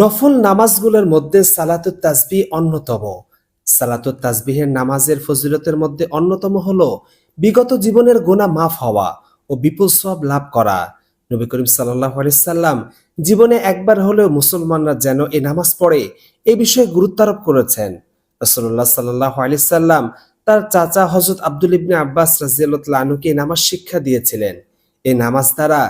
নফল নামাজগুলোর মধ্যে সালাতুত তাসবিহ অন্যতম। সালাতুত তাসবিহের নামাজের ফজিলতের মধ্যে অন্যতম হলো বিগত জীবনের গোনা মাফ হওয়া ও বিপুল সব লাভ করা। নবী করিম সাল্লাহ সাল্লাম জীবনে একবার হলেও মুসলমানরা যেন এ নামাজ পড়ে এ বিষয়ে গুরুত্ব আরোপ করেছেন রসল্লাহ সাল্লাহ সাল্লাম তার চাচা হজরত আব্দুল ইবনে আব্বাস এই নামাজ শিক্ষা দিয়েছিলেন। এই নামাজ দ্বারা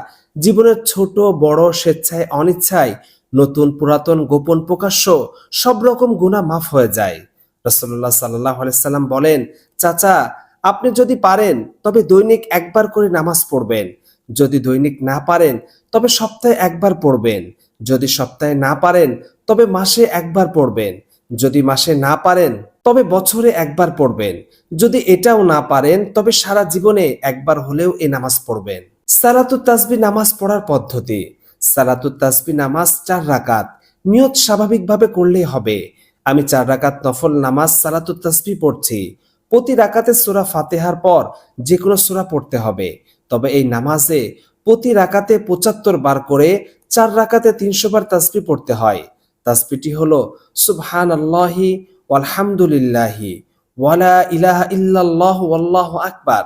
জীবনের ছোট, বড়, স্বেচ্ছায়, অনিচ্ছায় নতুন পুরাতন গোপন প্রকাশ্য সব রকম গুণা মাফ হয়ে যায়। রসল্লাহ সাল্লাহ সাল্লাম বলেন, চাচা, আপনি যদি পারেন, তবে দৈনিক একবার করে নামাজ পড়বেন। যদি দৈনিক না পারেন, তবে সপ্তাহে একবার পড়বেন। যদি সপ্তাহে না পারেন, তবে মাসে একবার পড়বেন। যদি মাসে না পারেন, তবে বছরে একবার পড়বেন। যদি এটাও না পারেন, তবে সারা জীবনে একবার হলেও এ নামাজ পড়বেন। সালাতুত তাসবি নামাজ পড়ার পদ্ধতি। সালাতুত তাসবি নামাজ চার রাকাত। নিয়ত স্বাভাবিকভাবে করলেই হবে। আমি চার রাকাত নফল নামাজ সালাতুত তাসবি পড়ছি। প্রতি রাকাতে সূরা ফাতেহার পর যে কোনো সূরা পড়তে হবে। তবে এই নামাজে প্রতি রাকাতে পঁচাত্তর বার করে চার রাকাতে তিনশো বার তাসবি পড়তে হয়। তাসবিটি হলো সুবহান আল্লাহি আলহামদুলিল্লাহি ওয়ালা ইলাহা ইল্লাল্লাহু আল্লাহু আকবার।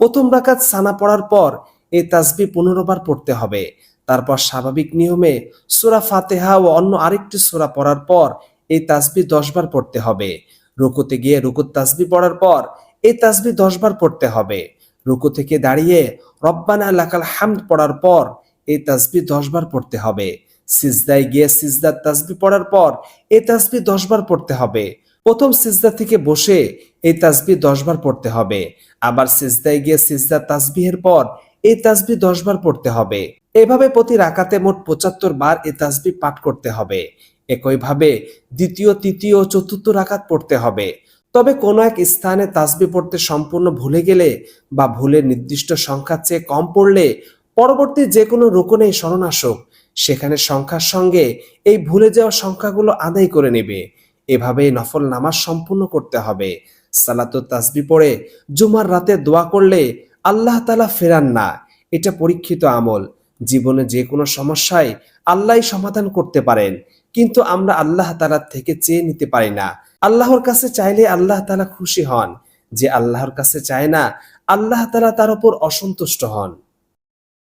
প্রথম রাকাত সানা পড়ার পর এই তাসবি পনেরো বার পড়তে হবে। তারপর স্বাভাবিক নিয়মে সূরা ফাতেহা ও অন্য আরেকটি সূরা পড়ার পর এই তাসবি দশ বার পড়তে হবে। রুকুতে গিয়ে রুকুর তাসবি পড়ার পর এই তাসবি দশ বার পড়তে হবে। রুকু থেকে দাঁড়িয়ে রব্বানা লাকাল হামদ পড়ার পর এই তাসবি দশ বার পড়তে হবে। সিজদায় গিয়ে সিজদার তাসবি পড়ার পর এই তাসবি দশ বার পড়তে হবে। প্রথম সিজদা থেকে বসে এই তাসবি দশ বার পড়তে হবে। আবার সিজদায় গিয়ে সিজদার তাসবিহের পর এই তাসবি দশ বার পড়তে হবে। এভাবে প্রতি রাকাতে মোট পঁচাত্তর বার এই তাসবি পাঠ করতে হবে। একইভাবে দ্বিতীয়, তৃতীয় চতুর্থ রাকাত পড়তে হবে। তবে কোনো এক স্থানে তাসবি পড়তে সম্পূর্ণ ভুলে গেলে বা ভুলে নির্দিষ্ট সংখ্যার চেয়ে কম পড়লে পরবর্তী যে কোনো রোকনে স্মরণ আসুক সেখানে সংখ্যার সঙ্গে এই ভুলে যাওয়া সংখ্যাগুলো আদায় করে নেবে। এভাবে নফল নামাজ সম্পূর্ণ করতে হবে। সালাত তাসবি পড়ে জুমার রাতে দোয়া করলে আল্লাহ তালা ফেরান না। এটা পরীক্ষিত আমল। জীবনে যে কোনো সমস্যায় আল্লাহ সমাধান করতে পারেন। কিন্তু আমরা আল্লাহ তালার থেকে চেয়ে নিতে পারি না। আল্লাহর কাছে চাইলে আল্লাহ তালা খুশি হন। যে আল্লাহর কাছে চায় না, আল্লাহ তালা তার উপর অসন্তুষ্ট হন।